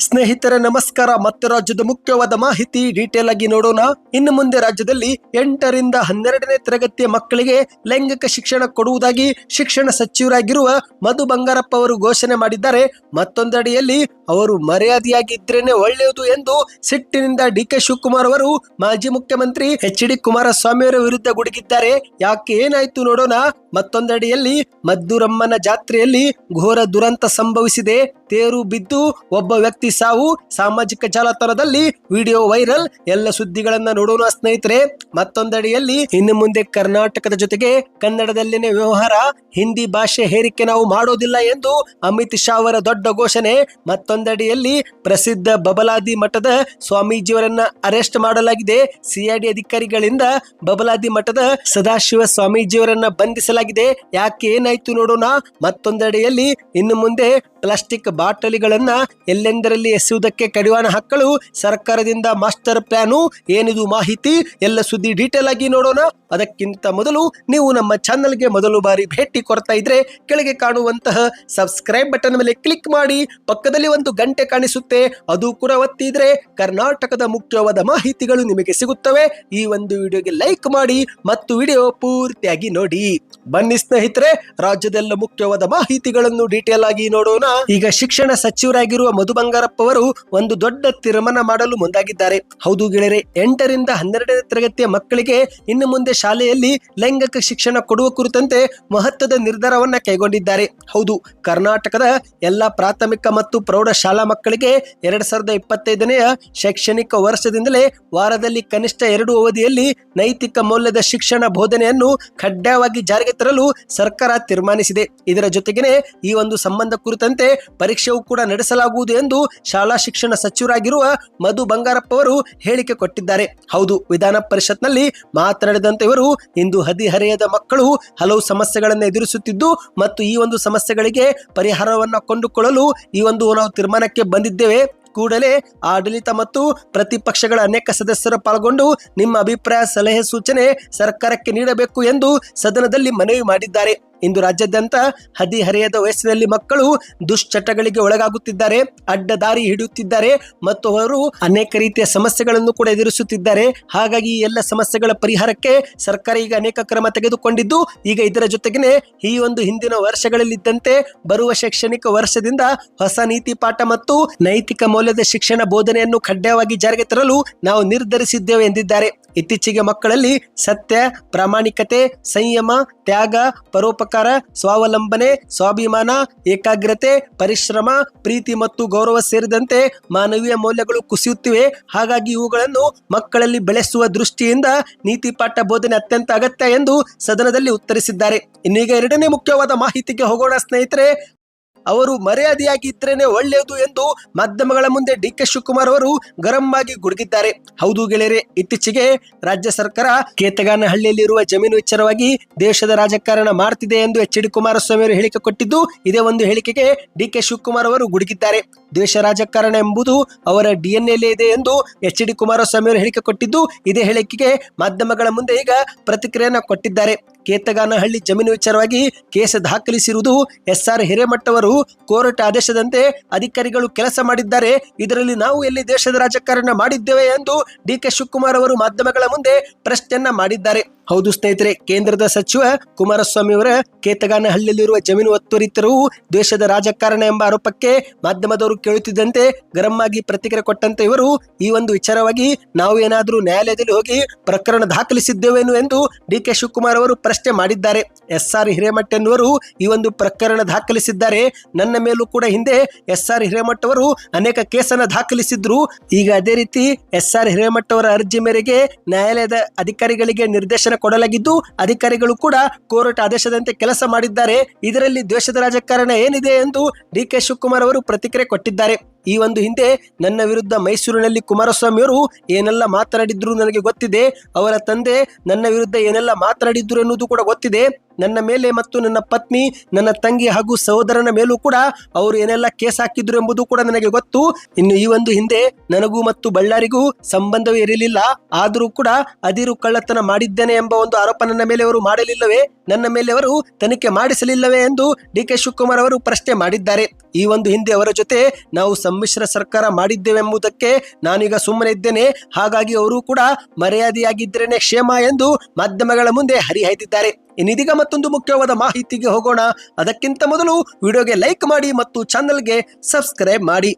ಸ್ನೇಹಿತರ, ನಮಸ್ಕಾರ. ಮತ್ತೆ ರಾಜ್ಯದ ಮುಖ್ಯವಾದ ಮಾಹಿತಿ ಡೀಟೇಲ್ ಆಗಿ ನೋಡೋಣ. ಇನ್ನು ಮುಂದೆ ರಾಜ್ಯದಲ್ಲಿ ಎಂಟರಿಂದ ಹನ್ನೆರಡನೇ ತರಗತಿಯ ಮಕ್ಕಳಿಗೆ ಲೈಂಗಿಕ ಶಿಕ್ಷಣ ಕೊಡುವುದಾಗಿ ಶಿಕ್ಷಣ ಸಚಿವರಾಗಿರುವ ಮಧು ಬಂಗಾರಪ್ಪ ಅವರು ಘೋಷಣೆ ಮಾಡಿದ್ದಾರೆ. ಮತ್ತೊಂದಡಿಯಲ್ಲಿ ಅವರು ಮರ್ಯಾದೆಯಾಗಿದ್ರೇನೆ ಒಳ್ಳೆಯದು ಎಂದು ಸಿಟ್ಟಿನಿಂದ ಡಿ ಕೆ ಶಿವಕುಮಾರ್ ಅವರು ಮಾಜಿ ಮುಖ್ಯಮಂತ್ರಿ ಎಚ್ ಡಿ ಕುಮಾರಸ್ವಾಮಿ ಅವರ ವಿರುದ್ಧ ಗುಡುಗಿದ್ದಾರೆ. ಯಾಕೆ ಏನಾಯ್ತು ನೋಡೋಣ. ಮತ್ತೊಂದಡಿಯಲ್ಲಿ ಮದ್ದೂರಮ್ಮನ ಜಾತ್ರೆಯಲ್ಲಿ ಘೋರ ದುರಂತ ಸಂಭವಿಸಿದೆ. ತೇರು ಬಿದ್ದು ಒಬ್ಬ ವ್ಯಕ್ತಿ ಸಾವು ಸಾಮಾಜಿಕ ಜಾಲತಾಣದಲ್ಲಿ ವಿಡಿಯೋ ವೈರಲ್. ಎಲ್ಲ ಸುದ್ದಿಗಳನ್ನ ನೋಡೋಣ ಸ್ನೇಹಿತರೆ. ಮತ್ತೊಂದಡಿಯಲ್ಲಿ ಇನ್ನು ಮುಂದೆ ಕರ್ನಾಟಕದ ಜೊತೆಗೆ ಕನ್ನಡದಲ್ಲಿನ ವ್ಯವಹಾರ, ಹಿಂದಿ ಭಾಷೆ ಹೇರಿಕೆ ನಾವು ಮಾಡೋದಿಲ್ಲ ಎಂದು ಅಮಿತ್ ಶಾ ಅವರ ದೊಡ್ಡ ಘೋಷಣೆ. ಮತ್ತೊಂದಡಿಯಲ್ಲಿ ಪ್ರಸಿದ್ಧ ಬಬಲಾದಿ ಮಠದ ಸ್ವಾಮೀಜಿಯವರನ್ನ ಅರೆಸ್ಟ್ ಮಾಡಲಾಗಿದೆ. ಸಿಐಡಿ ಅಧಿಕಾರಿಗಳಿಂದ ಬಬಲಾದಿ ಮಠದ ಸದಾಶಿವ ಸ್ವಾಮೀಜಿಯವರನ್ನ ಬಂಧಿಸಲಾಗಿದೆ. ಯಾಕೆ ಏನಾಯ್ತು ನೋಡೋಣ. ಮತ್ತೊಂದೆಡೆಯಲ್ಲಿ ಇನ್ನು ಮುಂದೆ ಪ್ಲಾಸ್ಟಿಕ್ ಬಾಟಲಿಗಳನ್ನ ಎಲ್ಲೆಂದರಲ್ಲಿ ಎಸೆಯುವುದಕ್ಕೆ ಕಡಿವಾಣ ಹಾಕಲು ಸರ್ಕಾರದಿಂದ ಮಾಸ್ಟರ್ ಪ್ಲಾನು ಏನಿದು ಮಾಹಿತಿ ಎಲ್ಲ ಸುದ್ದಿ ಡೀಟೇಲ್ ಆಗಿ ನೋಡೋಣ. ಅದಕ್ಕಿಂತ ಮೊದಲು ನೀವು ನಮ್ಮ ಚಾನಲ್ಗೆ ಮೊದಲು ಬಾರಿ ಭೇಟಿ ಕೊಡ್ತಾ ಇದ್ರೆ ಕೆಳಗೆ ಕಾಣುವಂತಹ ಸಬ್ಸ್ಕ್ರೈಬ್ ಬಟನ್ ಮೇಲೆ ಕ್ಲಿಕ್ ಮಾಡಿ, ಪಕ್ಕದಲ್ಲಿ ಒಂದು ಗಂಟೆ ಕಾಣಿಸುತ್ತೆ, ಅದು ಕೂಡ ಒತ್ತಿದ್ರೆ ಕರ್ನಾಟಕದ ಮುಖ್ಯವಾದ ಮಾಹಿತಿಗಳು ನಿಮಗೆ ಸಿಗುತ್ತವೆ. ಈ ಒಂದು ವಿಡಿಯೋಗೆ ಲೈಕ್ ಮಾಡಿ ಮತ್ತು ವಿಡಿಯೋ ಪೂರ್ತಿಯಾಗಿ ನೋಡಿ. ಬನ್ನಿ ಸ್ನೇಹಿತರೆ, ರಾಜ್ಯದೆಲ್ಲ ಮುಖ್ಯವಾದ ಮಾಹಿತಿಗಳನ್ನು ಡೀಟೇಲ್ ಆಗಿ ನೋಡೋಣ. ಈಗ ಶಿಕ್ಷಣ ಸಚಿವರಾಗಿರುವ ಮಧು ಬಂಗಾರಪ್ಪ ಅವರು ಒಂದು ದೊಡ್ಡ ತೀರ್ಮಾನ ಮಾಡಲು ಮುಂದಾಗಿದ್ದಾರೆ. ಹೌದು ಗೆಳೆಯರೆ, ಎಂಟರಿಂದ ಹನ್ನೆರಡನೇ ತರಗತಿಯ ಮಕ್ಕಳಿಗೆ ಇನ್ನು ಮುಂದೆ ಶಾಲೆಯಲ್ಲಿ ಲೈಂಗಿಕ ಶಿಕ್ಷಣ ಕೊಡುವ ಕುರಿತಂತೆ ಮಹತ್ವದ ನಿರ್ಧಾರವನ್ನ ಕೈಗೊಂಡಿದ್ದಾರೆ. ಹೌದು, ಕರ್ನಾಟಕದ ಎಲ್ಲಾ ಪ್ರಾಥಮಿಕ ಮತ್ತು ಪ್ರೌಢ ಶಾಲಾ ಮಕ್ಕಳಿಗೆ ಎರಡ್ ಸಾವಿರದ ಇಪ್ಪತ್ತೈದನೆಯ ಶೈಕ್ಷಣಿಕ ವರ್ಷದಿಂದಲೇ ವಾರದಲ್ಲಿ ಕನಿಷ್ಠ ಎರಡು ಅವಧಿಯಲ್ಲಿ ನೈತಿಕ ಮೌಲ್ಯದ ಶಿಕ್ಷಣ ಬೋಧನೆಯನ್ನು ಕಡ್ಡಾಯವಾಗಿ ಜಾರಿಗೆ ತರಲು ಸರ್ಕಾರ ತೀರ್ಮಾನಿಸಿದೆ. ಇದರ ಜೊತೆಗೇನೆ ಈ ಒಂದು ಸಂಬಂಧ ಕುರಿತಂತೆ ಪರೀಕ್ಷೆಯೂ ಕೂಡ ನಡೆಸಲಾಗುವುದು ಎಂದು ಶಾಲಾ ಶಿಕ್ಷಣ ಸಚಿವರಾಗಿರುವ ಮಧು ಬಂಗಾರಪ್ಪ ಅವರು ಹೇಳಿಕೆ ಕೊಟ್ಟಿದ್ದಾರೆ. ಹೌದು, ವಿಧಾನ ಪರಿಷತ್ನಲ್ಲಿ ಮಾತನಾಡಿದಂತೆ ಇವರು ಇಂದು ಹದಿಹರೆಯದ ಮಕ್ಕಳು ಹಲವು ಸಮಸ್ಯೆಗಳನ್ನು ಎದುರಿಸುತ್ತಿದ್ದು ಮತ್ತು ಈ ಒಂದು ಸಮಸ್ಯೆಗಳಿಗೆ ಪರಿಹಾರವನ್ನು ಕೊಂಡುಕೊಳ್ಳಲು ಈ ಒಂದು ನಾವು ತೀರ್ಮಾನಕ್ಕೆ ಬಂದಿದ್ದೇವೆ. ಕೂಡಲೇ ಆಡಳಿತ ಮತ್ತು ಪ್ರತಿಪಕ್ಷಗಳ ಅನೇಕ ಸದಸ್ಯರು ಪಾಲ್ಗೊಂಡು ನಿಮ್ಮ ಅಭಿಪ್ರಾಯ, ಸಲಹೆ, ಸೂಚನೆ ಸರ್ಕಾರಕ್ಕೆ ನೀಡಬೇಕು ಎಂದು ಸದನದಲ್ಲಿ ಮನವಿ ಮಾಡಿದ್ದಾರೆ. ಇಂದು ರಾಜ್ಯಾದ್ಯಂತ ಹದಿಹರೆಯದ ವಯಸ್ಸಿನಲ್ಲಿ ಮಕ್ಕಳು ದುಶ್ಚಟಗಳಿಗೆ ಒಳಗಾಗುತ್ತಿದ್ದಾರೆ, ಅಡ್ಡ ದಾರಿ ಹಿಡಿಯುತ್ತಿದ್ದಾರೆ ಮತ್ತು ಅವರು ಅನೇಕ ರೀತಿಯ ಸಮಸ್ಯೆಗಳನ್ನು ಕೂಡ ಎದುರಿಸುತ್ತಿದ್ದಾರೆ. ಹಾಗಾಗಿ ಎಲ್ಲ ಸಮಸ್ಯೆಗಳ ಪರಿಹಾರಕ್ಕೆ ಸರ್ಕಾರ ಈಗ ಅನೇಕ ಕ್ರಮ ತೆಗೆದುಕೊಂಡಿದ್ದು, ಈಗ ಇದರ ಜೊತೆಗೇನೆ ಈ ಒಂದು ಹಿಂದಿನ ವರ್ಷಗಳಲ್ಲಿದ್ದಂತೆ ಬರುವ ಶೈಕ್ಷಣಿಕ ವರ್ಷದಿಂದ ಹೊಸ ನೀತಿ ಪಾಠ ಮತ್ತು ನೈತಿಕ ಮೌಲ್ಯದ ಶಿಕ್ಷಣ ಬೋಧನೆಯನ್ನು ಕಡ್ಡಾಯವಾಗಿ ಜಾರಿಗೆ ತರಲು ನಾವು ನಿರ್ಧರಿಸಿದ್ದೇವೆ ಎಂದಿದ್ದಾರೆ. ಇತ್ತೀಚೆಗೆ ಮಕ್ಕಳಲ್ಲಿ ಸತ್ಯ, ಪ್ರಾಮಾಣಿಕತೆ, ಸಂಯಮ, ತ್ಯಾಗ, ಪರೋಪಕಾರ ಸ್ವಾವಲಂಬನೆ, ಸ್ವಾಭಿಮಾನ, ಏಕಾಗ್ರತೆ, ಪರಿಶ್ರಮ, ಪ್ರೀತಿ ಮತ್ತು ಗೌರವ ಸೇರಿದಂತೆ ಮಾನವೀಯ ಮೌಲ್ಯಗಳು ಕುಸಿಯುತ್ತಿವೆ. ಹಾಗಾಗಿ ಇವುಗಳನ್ನು ಮಕ್ಕಳಲ್ಲಿ ಬೆಳೆಸುವ ದೃಷ್ಟಿಯಿಂದ ನೀತಿ ಪಾಠ ಬೋಧನೆ ಅತ್ಯಂತ ಅಗತ್ಯ ಎಂದು ಸದನದಲ್ಲಿ ಉತ್ತರಿಸಿದ್ದಾರೆ. ಇನ್ನೀಗ ಎರಡನೇ ಮುಖ್ಯವಾದ ಮಾಹಿತಿಗೆ ಹೋಗೋಣ ಸ್ನೇಹಿತರೆ. ಅವರು ಮರ್ಯಾದೆಯಾಗಿ ಇದ್ರೇನೆ ಒಳ್ಳೆಯದು ಎಂದು ಮಾಧ್ಯಮಗಳ ಮುಂದೆ ಡಿ ಕೆ ಶಿವಕುಮಾರ್ ಅವರು ಗರಂ ಆಗಿ ಗುಡುಗಿದ್ದಾರೆ. ಹೌದು ಗೆಳೆಯರೆ, ಇತ್ತೀಚೆಗೆ ರಾಜ್ಯ ಸರ್ಕಾರ ಕೇತಗಾನಹಳ್ಳಿಯಲ್ಲಿರುವ ಜಮೀನು ವಿಚಾರವಾಗಿ ದೇಶದ ರಾಜಕಾರಣ ಮಾಡ್ತಿದೆ ಎಂದು ಎಚ್ ಡಿ ಕುಮಾರಸ್ವಾಮಿ ಅವರು ಹೇಳಿಕೆ ಕೊಟ್ಟಿದ್ದು, ಇದೇ ಒಂದು ಹೇಳಿಕೆಗೆ ಡಿ ಕೆ ಶಿವಕುಮಾರ್ ಅವರು ಗುಡುಗಿದ್ದಾರೆ. ದೇಶ ರಾಜಕಾರಣ ಎಂಬುದು ಅವರ ಡಿಎನ್ಎ ಇದೆ ಎಂದು ಎಚ್ ಡಿ ಕುಮಾರಸ್ವಾಮಿ ಅವರು ಹೇಳಿಕೆ ಕೊಟ್ಟಿದ್ದು, ಇದೇ ಹೇಳಿಕೆಗೆ ಮಾಧ್ಯಮಗಳ ಮುಂದೆ ಈಗ ಪ್ರತಿಕ್ರಿಯೆಯನ್ನು ಕೊಟ್ಟಿದ್ದಾರೆ. ಕೇತಗಾನಹಳ್ಳಿ ಜಮೀನು ವಿಚಾರವಾಗಿ ಕೇಸ್ ದಾಖಲಿಸಿರುವುದು ಎಸ್ ಆರ್ ಹಿರೇಮಠ ಅವರು ಕೋರ್ಟ್ ಆದೇಶದಂತೆ ಅಧಿಕಾರಿಗಳು ಕೆಲಸ ಮಾಡಿದ್ದಾರೆ. ಇದರಲ್ಲಿ ನಾವು ಎಲ್ಲಿ ದೇಶದ ರಾಜಕಾರಣ ಮಾಡಿದ್ದೇವೆ ಎಂದು ಡಿ ಕೆ ಶಿವಕುಮಾರ್ ಅವರು ಮಾಧ್ಯಮಗಳ ಮುಂದೆ ಪ್ರಶ್ನೆಯನ್ನ ಮಾಡಿದ್ದಾರೆ. ಹೌದು ಸ್ನೇಹಿತರೆ, ಕೇಂದ್ರದ ಸಚಿವ ಕುಮಾರಸ್ವಾಮಿ ಅವರ ಕೇತಗಾನಹಳ್ಳಿಯಲ್ಲಿರುವ ಜಮೀನು ಒತ್ತುವರಿ ತೆರವು ದೇಶದ ರಾಜಕಾರಣ ಎಂಬ ಆರೋಪಕ್ಕೆ ಮಾಧ್ಯಮದವರು ಕೇಳುತ್ತಿದ್ದಂತೆ ಗರಂ ಆಗಿ ಪ್ರತಿಕ್ರಿಯೆ ಕೊಟ್ಟಂತೆ ಇವರು ಈ ಒಂದು ವಿಚಾರವಾಗಿ ನಾವು ಏನಾದರೂ ನ್ಯಾಯಾಲಯದಲ್ಲಿ ಹೋಗಿ ಪ್ರಕರಣ ದಾಖಲಿಸಿದ್ದೇವೇನು ಎಂದು ಡಿ ಕೆ ಶಿವಕುಮಾರ್ ಅವರು ಪ್ರಶ್ನೆ ಮಾಡಿದ್ದಾರೆ. ಎಸ್ ಆರ್ ಹಿರೇಮಠ ಎನ್ನುವರು ಈ ಒಂದು ಪ್ರಕರಣ ದಾಖಲಿಸಿದ್ದಾರೆ. ನನ್ನ ಮೇಲೂ ಕೂಡ ಹಿಂದೆ ಎಸ್ ಆರ್ ಹಿರೇಮಠ ಅವರು ಅನೇಕ ಕೇಸನ್ನ ದಾಖಲಿಸಿದ್ರು. ಈಗ ಅದೇ ರೀತಿ ಎಸ್ ಆರ್ ಹಿರೇಮಠ ಅವರ ಅರ್ಜಿ ಮೇರೆಗೆ ನ್ಯಾಯಾಲಯದ ಅಧಿಕಾರಿಗಳಿಗೆ ನಿರ್ದೇಶನ ಕೊಡಲಾಗಿದ್ದು, ಅಧಿಕಾರಿಗಳು ಕೂಡ ಕೋರ್ಟ್ ಆದೇಶದಂತೆ ಕೆಲಸ ಮಾಡಿದ್ದಾರೆ. ಇದರಲ್ಲಿ ದ್ವೇಷದ ರಾಜಕಾರಣ ಏನಿದೆ ಎಂದು ಡಿ ಕೆ ಶಿವಕುಮಾರ್ ಅವರು ಪ್ರತಿಕ್ರಿಯೆ ಕೊಟ್ಟಿದ್ದಾರೆ. ಈ ಒಂದು ಹಿಂದೆ ನನ್ನ ವಿರುದ್ಧ ಮೈಸೂರಿನಲ್ಲಿ ಕುಮಾರಸ್ವಾಮಿ ಅವರು ಏನೆಲ್ಲ ಮಾತನಾಡಿದ್ರು ನನಗೆ ಗೊತ್ತಿದೆ. ಅವರ ತಂದೆ ನನ್ನ ವಿರುದ್ಧ ಏನೆಲ್ಲ ಮಾತನಾಡಿದ್ರು ಎನ್ನುವುದು ಕೂಡ ಗೊತ್ತಿದೆ. ನನ್ನ ಮೇಲೆ ಮತ್ತು ನನ್ನ ಪತ್ನಿ, ನನ್ನ ತಂಗಿ ಹಾಗೂ ಸಹೋದರನ ಮೇಲೂ ಕೂಡ ಅವರು ಏನೆಲ್ಲ ಕೇಸ್ ಹಾಕಿದ್ರು ಎಂಬುದು ಕೂಡ ನನಗೆ ಗೊತ್ತು. ಇನ್ನು ಈ ಒಂದು ಹಿಂದೆ ನನಗೂ ಮತ್ತು ಬಳ್ಳಾರಿಗೂ ಸಂಬಂಧವೇ ಇರಲಿಲ್ಲ. ಆದರೂ ಕೂಡ ಅದಿರು ಕಳ್ಳತನ ಮಾಡಿದ್ದೇನೆ ಎಂಬ ಒಂದು ಆರೋಪ ನನ್ನ ಮೇಲೆ ಅವರು ಮಾಡಲಿಲ್ಲವೇ? ನನ್ನ ಮೇಲೆ ಅವರು ತನಿಖೆ ಮಾಡಿಸಲಿಲ್ಲವೇ ಎಂದು ಡಿ ಕೆ ಶಿವಕುಮಾರ್ ಅವರು ಪ್ರಶ್ನೆ ಮಾಡಿದ್ದಾರೆ. ಈ ಒಂದು ಹಿಂದೆ ಅವರ ಜೊತೆ ನಾವು ಸಮ್ಮಿಶ್ರ ಸರ್ಕಾರ ಮಾಡಿದ್ದೇವೆಂಬುದಕ್ಕೆ ನಾನೀಗ ಸುಮ್ಮನೆ ಇದ್ದೇನೆ. ಹಾಗಾಗಿ ಅವರು ಕೂಡ ಮರ್ಯಾದೆಯಾಗಿದ್ದರೇನೆ ಕ್ಷೇಮ ಎಂದು ಮಾಧ್ಯಮಗಳ ಮುಂದೆ ಹರಿಹಾಯ್ದಿದ್ದಾರೆ. ಇನ್ನಿದೀಗ ಮತ್ತೊಂದು ಮುಖ್ಯವಾದ ಮಾಹಿತಿಗೆ ಹೋಗೋಣ. ಅದಕ್ಕಿಂತ ಮೊದಲು ವಿಡಿಯೋಗೆ ಲೈಕ್ ಮಾಡಿ ಮತ್ತು ಚಾನಲ್ಗೆ ಸಬ್ಸ್ಕ್ರೈಬ್ ಮಾಡಿ.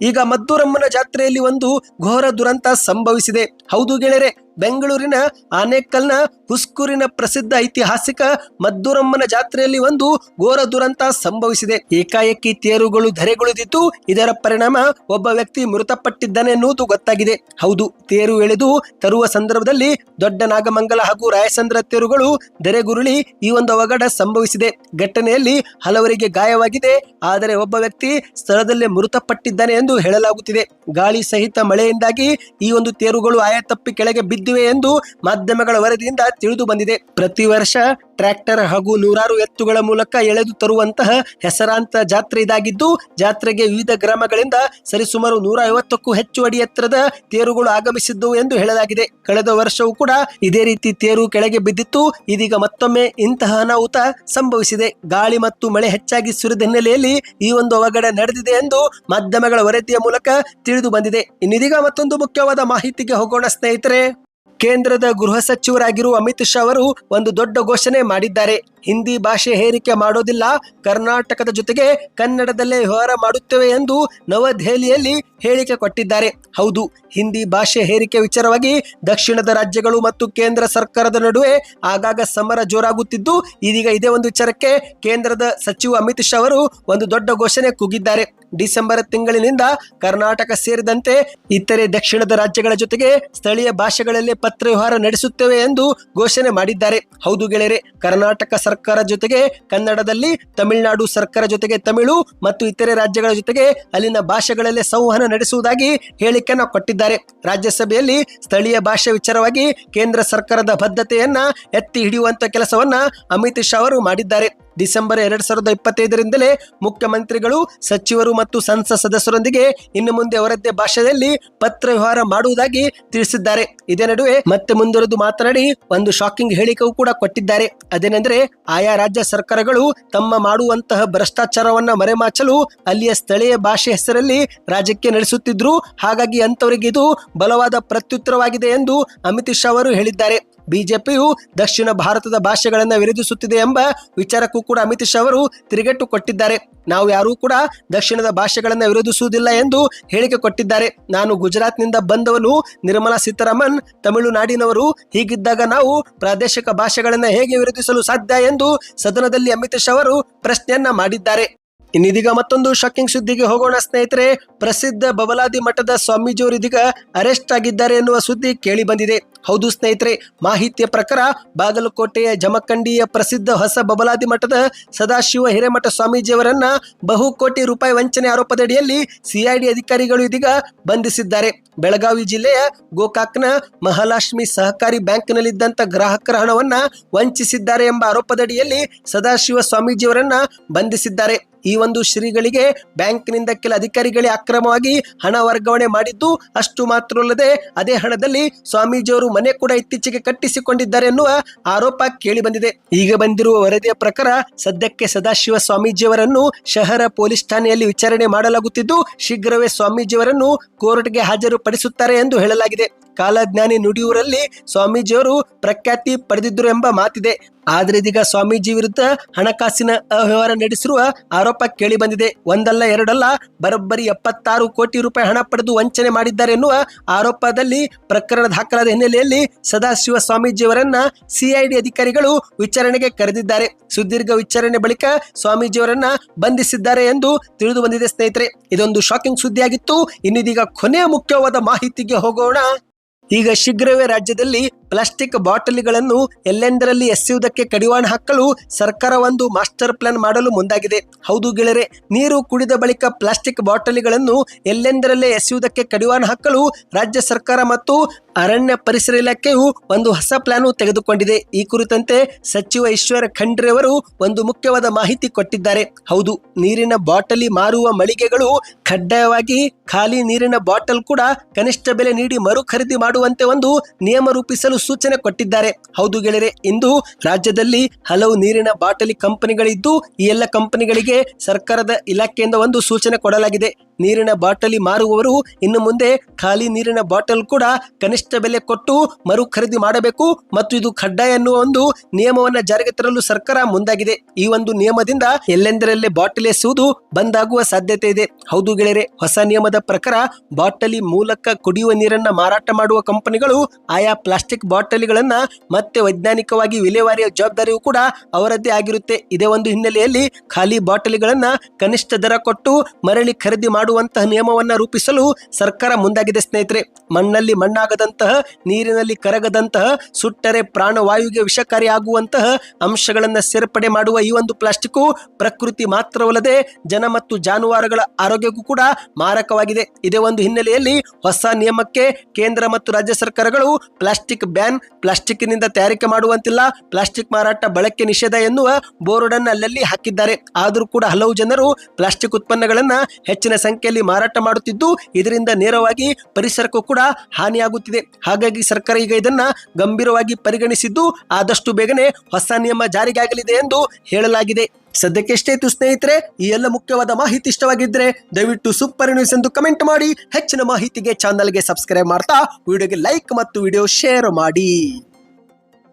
ಈಗ ಮದ್ದೂರಮ್ಮನ ಜಾತ್ರೆಯಲ್ಲಿ ಒಂದು ಘೋರ ದುರಂತ ಸಂಭವಿಸಿದೆ. ಹೌದು ಗೆಳೆಯರೆ ಬೆಂಗಳೂರಿನ ಆನೇಕಲ್ನ ಹುಸ್ಕೂರಿನ ಪ್ರಸಿದ್ಧ ಐತಿಹಾಸಿಕ ಮದ್ದೂರಮ್ಮನ ಜಾತ್ರೆಯಲ್ಲಿ ಒಂದು ಘೋರ ದುರಂತ ಸಂಭವಿಸಿದೆ. ಏಕಾಏಕಿ ತೇರುಗಳು ಧರೆಗುಳಿದಿದ್ದು ಇದರ ಪರಿಣಾಮ ಒಬ್ಬ ವ್ಯಕ್ತಿ ಮೃತಪಟ್ಟಿದ್ದಾನೆ ಎನ್ನುವುದು ಗೊತ್ತಾಗಿದೆ. ಹೌದು, ತೇರು ಎಳೆದು ತರುವ ಸಂದರ್ಭದಲ್ಲಿ ದೊಡ್ಡ ನಾಗಮಂಗಲ ಹಾಗೂ ರಾಯಸಂದ್ರ ತೇರುಗಳು ಧರೆಗುರುಳಿ ಈ ಒಂದು ಅವಘಡ ಸಂಭವಿಸಿದೆ. ಘಟನೆಯಲ್ಲಿ ಹಲವರಿಗೆ ಗಾಯವಾಗಿದೆ, ಆದರೆ ಒಬ್ಬ ವ್ಯಕ್ತಿ ಸ್ಥಳದಲ್ಲೇ ಮೃತಪಟ್ಟಿದ್ದಾನೆ ಎಂದು ಹೇಳಲಾಗುತ್ತಿದೆ. ಗಾಳಿ ಸಹಿತ ಮಳೆಯಿಂದಾಗಿ ಈ ಒಂದು ತೇರುಗಳು ಆಯತಪ್ಪಿ ಕೆಳಗೆ ಎಂದು ಮಾಧ್ಯಮಗಳ ವರದಿಯಿಂದ ತಿಳಿದು ಬಂದಿದೆ. ಪ್ರತಿ ವರ್ಷ ಟ್ರ್ಯಾಕ್ಟರ್ ಹಾಗೂ ನೂರಾರು ಎತ್ತುಗಳ ಮೂಲಕ ಎಳೆದು ತರುವಂತಹ ಹೆಸರಾಂತ ಜಾತ್ರೆ ಇದಾಗಿದ್ದು, ಜಾತ್ರೆಗೆ ವಿವಿಧ ಗ್ರಾಮಗಳಿಂದ ಸರಿಸುಮಾರು ನೂರ ಐವತ್ತಕ್ಕೂ ಹೆಚ್ಚು ಅಡಿ ಎತ್ತರದ ತೇರುಗಳು ಆಗಮಿಸಿದ್ದವು ಎಂದು ಹೇಳಲಾಗಿದೆ. ಕಳೆದ ವರ್ಷವೂ ಕೂಡ ಇದೇ ರೀತಿ ತೇರು ಕೆಳಗೆ ಬಿದ್ದಿತ್ತು. ಇದೀಗ ಮತ್ತೊಮ್ಮೆ ಇಂತಹ ಅನಾಹುತ ಸಂಭವಿಸಿದೆ. ಗಾಳಿ ಮತ್ತು ಮಳೆ ಹೆಚ್ಚಾಗಿ ಸುರಿದ ಹಿನ್ನೆಲೆಯಲ್ಲಿ ಈ ಒಂದು ಅವಘಡ ನಡೆದಿದೆ ಎಂದು ಮಾಧ್ಯಮಗಳ ವರದಿಯ ಮೂಲಕ ತಿಳಿದು ಬಂದಿದೆ. ಇನ್ನಿದೀಗ ಮತ್ತೊಂದು ಮುಖ್ಯವಾದ ಮಾಹಿತಿಗೆ ಹೋಗೋಣ ಸ್ನೇಹಿತರೆ. ಕೇಂದ್ರದ ಗೃಹ ಸಚಿವರಾಗಿರುವ ಅಮಿತ್ ಶಾ ಅವರು ಒಂದು ದೊಡ್ಡ ಘೋಷಣೆ ಮಾಡಿದ್ದಾರೆ. ಹಿಂದಿ ಭಾಷೆ ಹೇರಿಕೆ ಮಾಡೋದಿಲ್ಲ, ಕರ್ನಾಟಕದ ಜೊತೆಗೆ ಕನ್ನಡದಲ್ಲೇ ವ್ಯವಹಾರ ಮಾಡುತ್ತೇವೆ ಎಂದು ನವದೆಹಲಿಯಲ್ಲಿ ಹೇಳಿಕೆ ಕೊಟ್ಟಿದ್ದಾರೆ. ಹೌದು, ಹಿಂದಿ ಭಾಷೆ ಹೇರಿಕೆ ವಿಚಾರವಾಗಿ ದಕ್ಷಿಣದ ರಾಜ್ಯಗಳು ಮತ್ತು ಕೇಂದ್ರ ಸರ್ಕಾರದ ನಡುವೆ ಆಗಾಗ ಸಮರ ಜೋರಾಗುತ್ತಿದ್ದು, ಇದೀಗ ಇದೇ ಒಂದು ವಿಚಾರಕ್ಕೆ ಕೇಂದ್ರದ ಸಚಿವ ಅಮಿತ್ ಶಾ ಅವರು ಒಂದು ದೊಡ್ಡ ಘೋಷಣೆ ಕೂಗಿದ್ದಾರೆ. ಡಿಸೆಂಬರ್ ತಿಂಗಳಿನಿಂದ ಕರ್ನಾಟಕ ಸೇರಿದಂತೆ ಇತರೆ ದಕ್ಷಿಣದ ರಾಜ್ಯಗಳ ಜೊತೆಗೆ ಸ್ಥಳೀಯ ಭಾಷೆಗಳಲ್ಲಿ ಪತ್ರ ವ್ಯವಹಾರ ನಡೆಸುತ್ತೇವೆ ಎಂದು ಘೋಷಣೆ ಮಾಡಿದ್ದಾರೆ. ಹೌದು ಗೆಳೆಯರೆ, ಕರ್ನಾಟಕ ಸರ್ಕಾರ ಜೊತೆಗೆ ಕನ್ನಡದಲ್ಲಿ ತಮಿಳುನಾಡು ಸರ್ಕಾರ ಜೊತೆಗೆ ತಮಿಳು ಮತ್ತು ಇತರೆ ರಾಜ್ಯಗಳ ಜೊತೆಗೆ ಅಲ್ಲಿನ ಭಾಷೆಗಳಲ್ಲಿ ಸಂವಹನ ನಡೆಸುವುದಾಗಿ ಹೇಳಿಕೆಯನ್ನು ಕೊಟ್ಟಿದ್ದಾರೆ. ರಾಜ್ಯಸಭೆಯಲ್ಲಿ ಸ್ಥಳೀಯ ಭಾಷೆ ವಿಚಾರವಾಗಿ ಕೇಂದ್ರ ಸರ್ಕಾರದ ಬದ್ಧತೆಯನ್ನ ಎತ್ತಿ ಹಿಡಿಯುವಂತ ಕೆಲಸವನ್ನ ಅಮಿತ್ ಶಾ ಅವರು ಮಾಡಿದ್ದಾರೆ. ಡಿಸೆಂಬರ್ ಎರಡ್ ಸಾವಿರದ ಇಪ್ಪತ್ತೈದರಿಂದಲೇ ಮುಖ್ಯಮಂತ್ರಿಗಳು, ಸಚಿವರು ಮತ್ತು ಸಂಸದ ಸದಸ್ಯರೊಂದಿಗೆ ಇನ್ನು ಮುಂದೆ ಅವರದ್ದೇ ಭಾಷೆಯಲ್ಲಿ ಪತ್ರ ವ್ಯವಹಾರ ಮಾಡುವುದಾಗಿ ತಿಳಿಸಿದ್ದಾರೆ. ಇದೇ ನಡುವೆ ಮತ್ತೆ ಮುಂದುವರೆದು ಮಾತನಾಡಿ ಒಂದು ಶಾಕಿಂಗ್ ಹೇಳಿಕೆಯೂ ಕೂಡ ಕೊಟ್ಟಿದ್ದಾರೆ. ಅದೇನೆಂದರೆ, ಆಯಾ ರಾಜ್ಯ ಸರ್ಕಾರಗಳು ತಮ್ಮ ಮಾಡುವಂತಹ ಭ್ರಷ್ಟಾಚಾರವನ್ನ ಮರೆಮಾಚಲು ಅಲ್ಲಿಯ ಸ್ಥಳೀಯ ಭಾಷೆ ಹೆಸರಲ್ಲಿ ರಾಜಕೀಯ ನಡೆಸುತ್ತಿದ್ರು. ಹಾಗಾಗಿ ಅಂತವರಿಗೆ ಇದು ಬಲವಾದ ಪ್ರತ್ಯುತ್ತರವಾಗಿದೆ ಎಂದು ಅಮಿತ್ ಶಾ ಅವರು ಹೇಳಿದ್ದಾರೆ. ಬಿಜೆಪಿಯು ದಕ್ಷಿಣ ಭಾರತದ ಭಾಷೆಗಳನ್ನು ವಿರೋಧಿಸುತ್ತಿದೆ ಎಂಬ ವಿಚಾರಕ್ಕೂ ಕೂಡ ಅಮಿತ್ ಶಾ ಅವರು ತಿರುಗೇಟು ಕೊಟ್ಟಿದ್ದಾರೆ. ನಾವು ಯಾರೂ ಕೂಡ ದಕ್ಷಿಣದ ಭಾಷೆಗಳನ್ನು ವಿರೋಧಿಸುವುದಿಲ್ಲ ಎಂದು ಹೇಳಿಕೆ ಕೊಟ್ಟಿದ್ದಾರೆ. ನಾನು ಗುಜರಾತ್ನಿಂದ ಬಂದವನು ನಿರ್ಮಲಾ ಸೀತಾರಾಮನ್. ತಮಿಳುನಾಡಿನವರು ಹೀಗಿದ್ದಾಗ ನಾವು ಪ್ರಾದೇಶಿಕ ಭಾಷೆಗಳನ್ನು ಹೇಗೆ ವಿರೋಧಿಸಲು ಸಾಧ್ಯ ಎಂದು ಸದನದಲ್ಲಿ ಅಮಿತ್ ಶಾ ಅವರು ಪ್ರಶ್ನೆಯನ್ನ ಮಾಡಿದ್ದಾರೆ. ಇನ್ನಿದೀಗ ಮತ್ತೊಂದು ಶಾಕಿಂಗ್ ಸುದ್ದಿಗೆ ಹೋಗೋಣ ಸ್ನೇಹಿತರೆ, ಪ್ರಸಿದ್ಧ ಬಬಲಾದಿ ಮಠದ ಸ್ವಾಮೀಜಿಯವರು ಇದೀಗ ಅರೆಸ್ಟ್ ಆಗಿದ್ದಾರೆ ಎನ್ನುವ ಸುದ್ದಿ ಕೇಳಿ ಬಂದಿದೆ. ಹೌದು ಸ್ನೇಹಿತರೆ, ಮಾಹಿತಿಯ ಪ್ರಕಾರ ಬಾಗಲಕೋಟೆಯ ಜಮಖಂಡಿಯ ಪ್ರಸಿದ್ಧ ಹೊಸ ಬಬಲಾದಿ ಮಠದ ಸದಾಶಿವ ಹಿರೇಮಠ ಸ್ವಾಮೀಜಿಯವರನ್ನ ಬಹುಕೋಟಿ ರೂಪಾಯಿ ವಂಚನೆ ಆರೋಪದಡಿಯಲ್ಲಿ ಸಿಐಡಿ ಅಧಿಕಾರಿಗಳು ಇದೀಗ ಬಂಧಿಸಿದ್ದಾರೆ. ಬೆಳಗಾವಿ ಜಿಲ್ಲೆಯ ಗೋಕಾಕ್ನ ಮಹಾಲಕ್ಷ್ಮಿ ಸಹಕಾರಿ ಬ್ಯಾಂಕ್ನಲ್ಲಿದ್ದಂತ ಗ್ರಾಹಕರ ಹಣವನ್ನ ವಂಚಿಸಿದ್ದಾರೆ ಎಂಬ ಆರೋಪದಡಿಯಲ್ಲಿ ಸದಾಶಿವ ಸ್ವಾಮೀಜಿಯವರನ್ನ ಬಂಧಿಸಿದ್ದಾರೆ. ಈ ಒಂದು ಶ್ರೀಗಳಿಗೆ ಬ್ಯಾಂಕ್ನಿಂದ ಕೆಲ ಅಧಿಕಾರಿಗಳೇ ಅಕ್ರಮವಾಗಿ ಹಣ ವರ್ಗಾವಣೆ ಮಾಡಿದ್ದು ಅಷ್ಟು ಮಾತ್ರವಲ್ಲದೆ ಅದೇ ಹಣದಲ್ಲಿ ಸ್ವಾಮೀಜಿಯವರು ಮನೆ ಕೂಡ ಇತ್ತೀಚೆಗೆ ಕಟ್ಟಿಸಿಕೊಂಡಿದ್ದಾರೆ ಎನ್ನುವ ಆರೋಪ ಕೇಳಿ ಬಂದಿದೆ. ಈಗ ಬಂದಿರುವ ವರದಿಯ ಪ್ರಕಾರ ಸದ್ಯಕ್ಕೆ ಸದಾಶಿವ ಸ್ವಾಮೀಜಿಯವರನ್ನು ಶಹರ ಪೊಲೀಸ್ ಠಾಣೆಯಲ್ಲಿ ವಿಚಾರಣೆ ಮಾಡಲಾಗುತ್ತಿದ್ದು, ಶೀಘ್ರವೇ ಸ್ವಾಮೀಜಿಯವರನ್ನು ಕೋರ್ಟ್ಗೆ ಹಾಜರುಪಡಿಸುತ್ತಾರೆ ಎಂದು ಹೇಳಲಾಗಿದೆ. ಕಾಲಜ್ಞಾನಿ ನುಡಿಯೂರಲ್ಲಿ ಸ್ವಾಮೀಜಿಯವರು ಪ್ರಖ್ಯಾತಿ ಪಡೆದಿದ್ದರು ಎಂಬ ಮಾತಿದೆ. ಆದರೆ ಇದೀಗ ಸ್ವಾಮೀಜಿ ವಿರುದ್ಧ ಹಣಕಾಸಿನ ಅವ್ಯವಹಾರ ನಡೆಸಿರುವ ಆರೋಪ ಕೇಳಿ ಬಂದಿದೆ ಒಂದಲ್ಲ ಎರಡಲ್ಲ, ಬರೋಬ್ಬರಿ ಎಪ್ಪತ್ತಾರು ಕೋಟಿ ರೂಪಾಯಿ ಹಣ ಪಡೆದು ವಂಚನೆ ಮಾಡಿದ್ದಾರೆ ಎನ್ನುವ ಆರೋಪದಲ್ಲಿ ಪ್ರಕರಣ ದಾಖಲಾದ ಹಿನ್ನೆಲೆಯಲ್ಲಿ ಸದಾಶಿವ ಸ್ವಾಮೀಜಿಯವರನ್ನ ಸಿಐಡಿ ಅಧಿಕಾರಿಗಳು ವಿಚಾರಣೆಗೆ ಕರೆದಿದ್ದಾರೆ. ಸುದೀರ್ಘ ವಿಚಾರಣೆ ಬಳಿಕ ಸ್ವಾಮೀಜಿಯವರನ್ನ ಬಂಧಿಸಿದ್ದಾರೆ ಎಂದು ತಿಳಿದು ಬಂದಿದೆ ಸ್ನೇಹಿತರೆ. ಇದೊಂದು ಶಾಕಿಂಗ್ ಸುದ್ದಿಯಾಗಿತ್ತು. ಇನ್ನಿದೀಗ ಕೊನೆಯ ಮುಖ್ಯವಾದ ಮಾಹಿತಿಗೆ ಹೋಗೋಣ. ಈಗ ಶೀಘ್ರವೇ ರಾಜ್ಯದಲ್ಲಿ ಪ್ಲಾಸ್ಟಿಕ್ ಬಾಟಲಿಗಳನ್ನು ಎಲ್ಲೆಂದರಲ್ಲಿ ಎಸೆಯುವುದಕ್ಕೆ ಕಡಿವಾಣ ಹಾಕಲು ಸರ್ಕಾರ ಒಂದು ಮಾಸ್ಟರ್ ಪ್ಲಾನ್ ಮಾಡಲು ಮುಂದಾಗಿದೆ. ಹೌದು ಗೆಳೆಯರೆ, ನೀರು ಕುಡಿದ ಬಳಿಕ ಪ್ಲಾಸ್ಟಿಕ್ ಬಾಟಲಿಗಳನ್ನು ಎಲ್ಲೆಂದರಲ್ಲೇ ಎಸೆಯುವುದಕ್ಕೆ ಕಡಿವಾಣ ಹಾಕಲು ರಾಜ್ಯ ಸರ್ಕಾರ ಮತ್ತು ಅರಣ್ಯ ಪರಿಸರ ಇಲಾಖೆಯು ಒಂದು ಹೊಸ ಪ್ಲಾನ್ ತೆಗೆದುಕೊಂಡಿದೆ. ಈ ಕುರಿತಂತೆ ಸಚಿವ ಈಶ್ವರ ಖಂಡ್ರೆ ಅವರು ಒಂದು ಮುಖ್ಯವಾದ ಮಾಹಿತಿ ಕೊಟ್ಟಿದ್ದಾರೆ. ಹೌದು, ನೀರಿನ ಬಾಟಲಿ ಮಾರುವ ಮಳಿಗೆಗಳು ಕಡ್ಡಾಯವಾಗಿ ಖಾಲಿ ನೀರಿನ ಬಾಟಲ್ ಕೂಡ ಕನಿಷ್ಠ ಬೆಲೆ ನೀಡಿ ಮರು ಖರೀದಿ ಮಾಡುವಂತೆ ಒಂದು ನಿಯಮ ರೂಪಿಸಲು ಸೂಚನೆ ಕೊಟ್ಟಿದ್ದಾರೆ. ಹೌದು ಗೆಳೆಯರೆ, ಇಂದು ರಾಜ್ಯದಲ್ಲಿ ಹಲವು ನೀರಿನ ಬಾಟಲಿ ಕಂಪನಿಗಳಿದ್ದು, ಈ ಎಲ್ಲ ಕಂಪನಿಗಳಿಗೆ ಸರ್ಕಾರದ ಇಲಾಖೆಯಿಂದ ಒಂದು ಸೂಚನೆ ಕೊಡಲಾಗಿದೆ. ನೀರಿನ ಬಾಟಲಿ ಮಾರುವವರು ಇನ್ನು ಮುಂದೆ ಖಾಲಿ ನೀರಿನ ಬಾಟಲ್ ಕೂಡ ಕನಿಷ್ಠ ಬೆಲೆ ಕೊಟ್ಟು ಮರು ಖರೀದಿ ಮಾಡಬೇಕು. ಮತ್ತು ಇದು ಕಡ್ಡಾಯ ಎನ್ನುವ ಒಂದು ನಿಯಮವನ್ನ ಜಾರಿಗೆ ತರಲು ಸರ್ಕಾರ ಮುಂದಾಗಿದೆ. ಈ ಒಂದು ನಿಯಮದಿಂದ ಎಲ್ಲೆಂದರಲ್ಲೇ ಬಾಟಲ್ ಎಸೆಯುವುದು ಬಂದಾಗುವ ಸಾಧ್ಯತೆ ಇದೆ. ಹೌದು ಗೆಳೆಯರೆ, ಹೊಸ ನಿಯಮದ ಪ್ರಕಾರ ಬಾಟಲಿ ಮೂಲಕ ಕುಡಿಯುವ ನೀರನ್ನ ಮಾರಾಟ ಮಾಡುವ ಕಂಪನಿಗಳು ಆಯಾ ಪ್ಲಾಸ್ಟಿಕ್ ಬಾಟಲಿಗಳನ್ನ ಮತ್ತೆ ವೈಜ್ಞಾನಿಕವಾಗಿ ವಿಲೇವಾರಿಯ ಜವಾಬ್ದಾರಿಯೂ ಕೂಡ ಅವರದ್ದೇ ಆಗಿರುತ್ತೆ. ಇದೇ ಒಂದು ಹಿನ್ನೆಲೆಯಲ್ಲಿ ಖಾಲಿ ಬಾಟಲಿಗಳನ್ನ ಕನಿಷ್ಠ ದರ ಕೊಟ್ಟು ಮರಳಿ ಖರೀದಿ ಮಾಡುವಂತಹ ನಿಯಮವನ್ನ ರೂಪಿಸಲು ಸರ್ಕಾರ ಮುಂದಾಗಿದೆ ಸ್ನೇಹಿತರೆ. ಮಣ್ಣಲ್ಲಿ ಮಣ್ಣಾಗದಂತಹ, ನೀರಿನಲ್ಲಿ ಕರಗದಂತಹ, ಸುಟ್ಟರೆ ಪ್ರಾಣವಾಯುಗೆ ವಿಷಕಾರಿಯಾಗುವಂತಹ ಅಂಶಗಳನ್ನು ಸೇರ್ಪಡೆ ಮಾಡುವ ಈ ಒಂದು ಪ್ಲಾಸ್ಟಿಕ್ ಪ್ರಕೃತಿ ಮಾತ್ರವಲ್ಲದೆ ಜನ ಮತ್ತು ಜಾನುವಾರುಗಳ ಆರೋಗ್ಯಕ್ಕೂ ಕೂಡ ಮಾರಕವಾಗಿದೆ. ಇದೇ ಒಂದು ಹಿನ್ನೆಲೆಯಲ್ಲಿ ಹೊಸ ನಿಯಮಕ್ಕೆ ಕೇಂದ್ರ ಮತ್ತು ರಾಜ್ಯ ಸರ್ಕಾರಗಳು ಪ್ಲಾಸ್ಟಿಕ್ ಬ್ಯಾನ್ ಪ್ಲಾಸ್ಟಿಕ್ನಿಂದ ತಯಾರಿಕೆ ಮಾಡುವಂತಿಲ್ಲ. ಪ್ಲಾಸ್ಟಿಕ್ ಮಾರಾಟ ಬಳಕೆ ನಿಷೇಧ ಎನ್ನುವ ಬೋರ್ಡ್ ಅನ್ನು ಅಲ್ಲಲ್ಲಿ ಹಾಕಿದ್ದಾರೆ. ಆದರೂ ಕೂಡ ಹಲವು ಜನರು ಪ್ಲಾಸ್ಟಿಕ್ ಉತ್ಪನ್ನಗಳನ್ನ ಹೆಚ್ಚಿನ ಸಂಖ್ಯೆಯಲ್ಲಿ ಮಾರಾಟ ಮಾಡುತ್ತಿದ್ದು, ಇದರಿಂದ ನೇರವಾಗಿ ಪರಿಸರಕ್ಕೂ ಕೂಡ ಹಾನಿಯಾಗುತ್ತಿದೆ. ಹಾಗಾಗಿ ಸರ್ಕಾರ ಈಗ ಇದನ್ನ ಗಂಭೀರವಾಗಿ ಪರಿಗಣಿಸಿದ್ದು, ಆದಷ್ಟು ಬೇಗನೆ ಹೊಸ ನಿಯಮ ಜಾರಿಗಾಗಲಿದೆ ಎಂದು ಹೇಳಲಾಗಿದೆ. ಸದ್ಯಕ್ಕೆ ಎಷ್ಟೇ ಇತ್ತು ಸ್ನೇಹಿತರೆ, ಈ ಎಲ್ಲ ಮುಖ್ಯವಾದ ಮಾಹಿತಿ ಇಷ್ಟವಾಗಿದ್ರೆ ದಯವಿಟ್ಟು ಸೂಪರ್ ನ್ಯೂಸ್ ಎಂದು ಕಮೆಂಟ್ ಮಾಡಿ, ಹೆಚ್ಚಿನ ಮಾಹಿತಿಗೆ ಚಾನಲ್ಗೆ ಸಬ್ಸ್ಕ್ರೈಬ್ ಮಾಡ್ತಾ, ವಿಡಿಯೋಗೆ ಲೈಕ್ ಮತ್ತು ವಿಡಿಯೋ ಶೇರ್ ಮಾಡಿ.